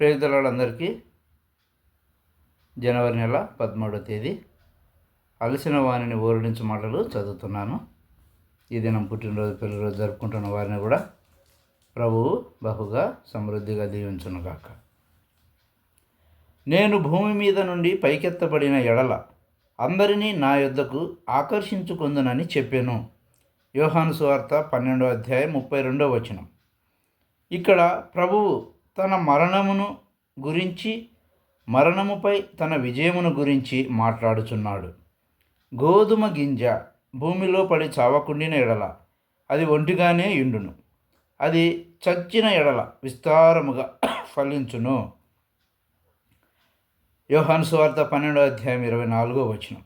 ప్రేరితులందరికీ జనవరి నెల పదమూడవ తేదీ అలసిన వాణిని ఓరడించు మాటలు చదువుతున్నాను. ఈ దినం పుట్టినరోజు పెళ్ళిరోజు జరుపుకుంటున్న వారిని కూడా ప్రభువు బహుగా సమృద్ధిగా దీవించునుగాక నేను భూమి మీద నుండి పైకెత్తబడిన ఎడల అందరినీ నా యొద్దకు ఆకర్షించుకుందునని చెప్పాను. యోహాను సువార్త పన్నెండో అధ్యాయం ముప్పై రెండో వచనం. ఇక్కడ ప్రభువు తన మరణమును గురించి మరణముపై తన విజయమును గురించి మాట్లాడుచున్నాడు. గోధుమ గింజ భూమిలో పడి చావకుండిన ఎడల అది ఒంటిగానే ఇండును అది చచ్చిన ఎడల విస్తారముగా ఫలించును. యోహాను సువార్త పన్నెండో అధ్యాయం ఇరవై నాలుగో వచనం.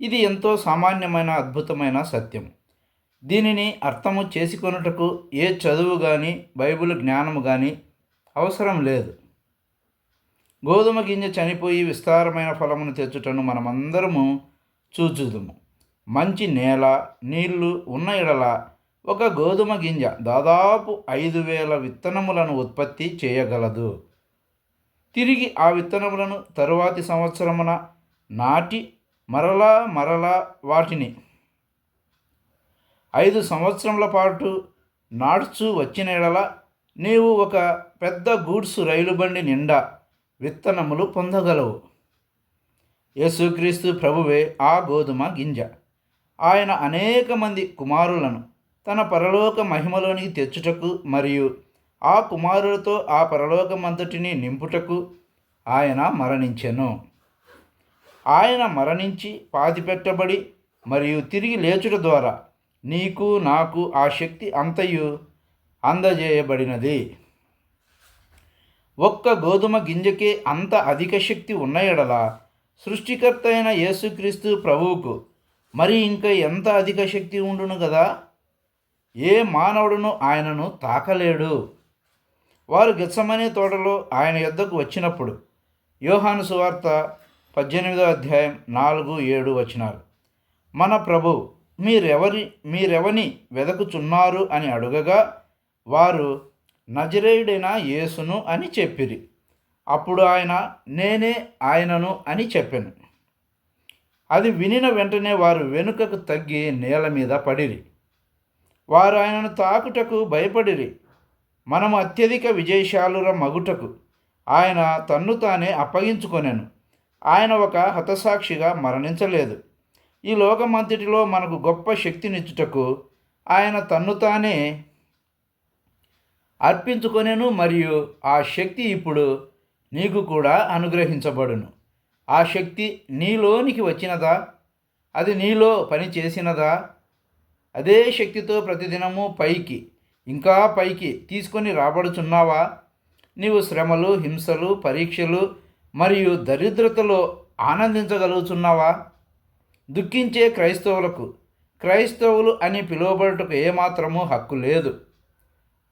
ఇది ఎంతో సామాన్యమైన అద్భుతమైన సత్యం. దీనిని అర్థము చేసుకొనుటకు ఏ చదువు కానీ బైబిల్ జ్ఞానము కానీ అవసరం లేదు. గోధుమ గింజ చనిపోయి విస్తారమైన ఫలమును తెచ్చుటను మనమందరము చూచుదుము. మంచి నేల నీళ్ళు ఉన్న ఎడల ఒక గోధుమ గింజ దాదాపు ఐదు వేల విత్తనములను ఉత్పత్తి చేయగలదు. తిరిగి ఆ విత్తనములను తరువాతి సంవత్సరమున నాటి మరలా మరలా వాటిని ఐదు సంవత్సరముల పాటు నాడుచు వచ్చిన ఎడల నీవు ఒక పెద్ద గూడ్స్ రైలు బండి నిండా విత్తనములు పొందగలవు. యేసుక్రీస్తు ప్రభువే ఆ గోధుమ గింజ. ఆయన అనేక మంది కుమారులను తన పరలోక మహిమలోనికి తెచ్చుటకు మరియు ఆ కుమారులతో ఆ పరలోకమంతటిని నింపుటకు ఆయన మరణించెను. ఆయన మరణించి పాతిపెట్టబడి మరియు తిరిగి లేచుట ద్వారా నీకు నాకు ఆ శక్తి అంతయు అందజేయబడినది. ఒక్క గోధుమ గింజకే అంత అధిక శక్తి ఉన్న ఎడల సృష్టికర్త అయిన యేసుక్రీస్తు ప్రభువుకు మరి ఇంకా ఎంత అధిక శక్తి ఉండును కదా ఏ మానవుడును ఆయనను తాకలేడు. వారు గెచ్చమనే తోటలో ఆయన యొద్దకు వచ్చినప్పుడు యోహాను సువార్త పద్దెనిమిదో అధ్యాయం నాలుగు ఏడు వచనాలు. మన ప్రభు మీరెవరి మీరెవని వెదకుచున్నారు అని అడుగగా వారు నజరేయుడైన యేసును అని చెప్పిరి. అప్పుడు ఆయన నేనే ఆయనను అని చెప్పాను. అది వినిన వెంటనే వారు వెనుకకు తగ్గి నేల మీద పడిరి. వారు ఆయనను తాకుటకు భయపడిరి. మనము అత్యధిక విజయశాలుర మగుటకు ఆయన తన్ను తానే అప్పగించుకొనెను. ఆయన ఒక హతసాక్షిగా మరణించలేదు. ఈ లోకమంతటిలో మనకు గొప్ప శక్తినిచ్చుటకు ఆయన తన్ను తానే అర్పించుకొనెను మరియు ఆ శక్తి ఇప్పుడు నీకు కూడా అనుగ్రహించబడును. ఆ శక్తి నీలోనికి వచ్చినదా? అది నీలో పని చేసినదా? అదే శక్తితో ప్రతిదినము పైకి ఇంకా పైకి తీసుకొని రాబడుచున్నావా? నీవు శ్రమలు హింసలు పరీక్షలు మరియు దరిద్రతలో ఆనందించగలుగుతున్నావా దుఃఖించే క్రైస్తవులకు క్రైస్తవులు అని పిలువబడుటకు ఏమాత్రమూ హక్కు లేదు.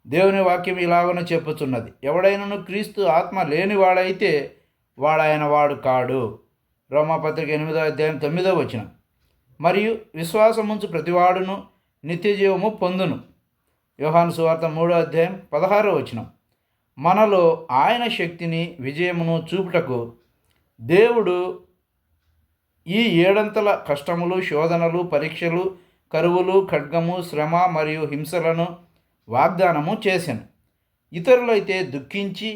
దేవుని వాక్యం ఇలాగను చెప్పుచున్నది. ఎవడైనను క్రీస్తు ఆత్మ లేనివాడైతే వాడాయన వాడు కాడు. రోమాపత్రిక ఎనిమిదో అధ్యాయం తొమ్మిదో వచ్చిన మరియు విశ్వాసముంచు ప్రతివాడును నిత్యజీవము పొందును. యోహాను సువార్త మూడో అధ్యాయం పదహారో వచనం. మనలో ఆయన శక్తిని విజయమును చూపుటకు దేవుడు ఈ ఏడంతల కష్టములు శోధనలు పరీక్షలు కరువులు ఖడ్గము శ్రమ మరియు హింసలను వాగ్దానము చేశాను ఇతరులైతే దుఃఖించి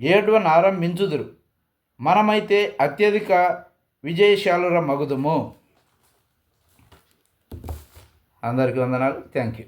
ఏడ్వనారంభించుదురు మనమైతే అత్యధిక విజయశాలుర మగుదుము అందరికీ వందనాలు. Thank you